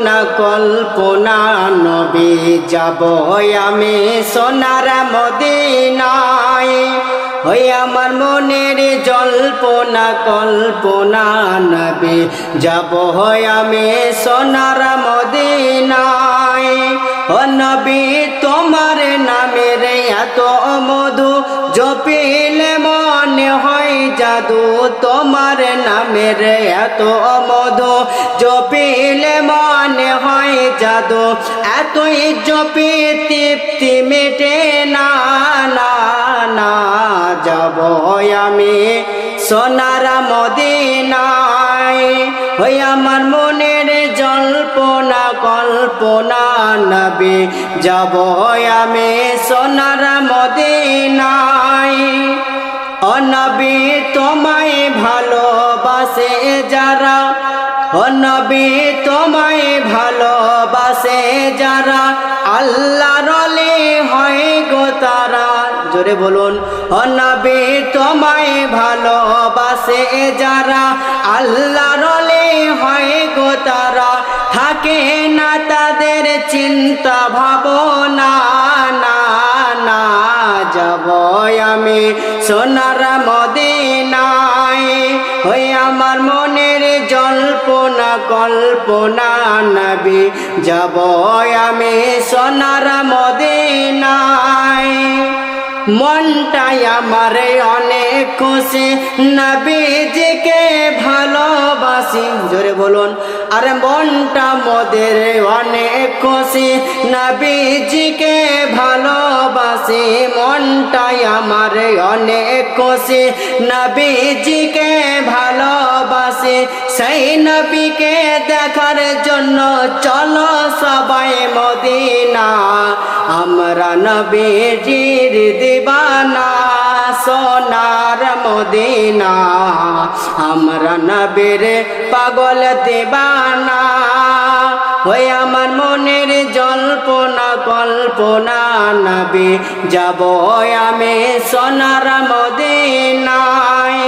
জল্পনা কল্পনা নবী, যাব আমি সোনার মদিনায়। ওই আমার মনের জল্পনা, কল্পনা নবী, যাব আমি সোনার মদিনায়। ও নবী, তোমার নামের এত মধু জপিলে মনে হয় জাদু তোমার নামের এত মধু জপিলে মনে হয় জাদু, এতই জপি তৃপ্তি মেটে না না, যাব আমি সোনার মদিনায়। ওই আমার মনের জল্পনা, কল্পনা নবে, যাব আমি সোনার মদিনায়। অনবী তোমায় ভালোবাসে যারা, অনবী তোমায় ভালোবাসে যারা আল্লাহ রলে হয় গো তারা। জোরে বলুন, অনবী তোমায় ভালোবাসে যারা আল্লাহ রলে হয় গো তারা। থাকে না তাদের চিন্তা ভাবনা। যাব আমি সোনার মদিনায়। ওই আমার মনের জল্পনা কল্পনা নবী। যাব আমি সোনার মদিনায়। মনটাই আমার অনেক খুশি। নবীজিকে ভালোবাসি। জোরে বলুন, আরে মনটা মোদের অনেক খুশি। নবীজিকে ভালোবাসি মনটাই আমার অনেক খুশি। নবীজিকে ভালোবাসি, সেই নবীকে দেখার জন্য চলো সবাই মদিনা। আমরা নবীজির দিবানা সোনার মদিনা। আমরা নবীর পাগল দিবানা। ওই আমার মনের জল্পনা, কল্পনা নবী, যাব আমি সোনার মদিনায়।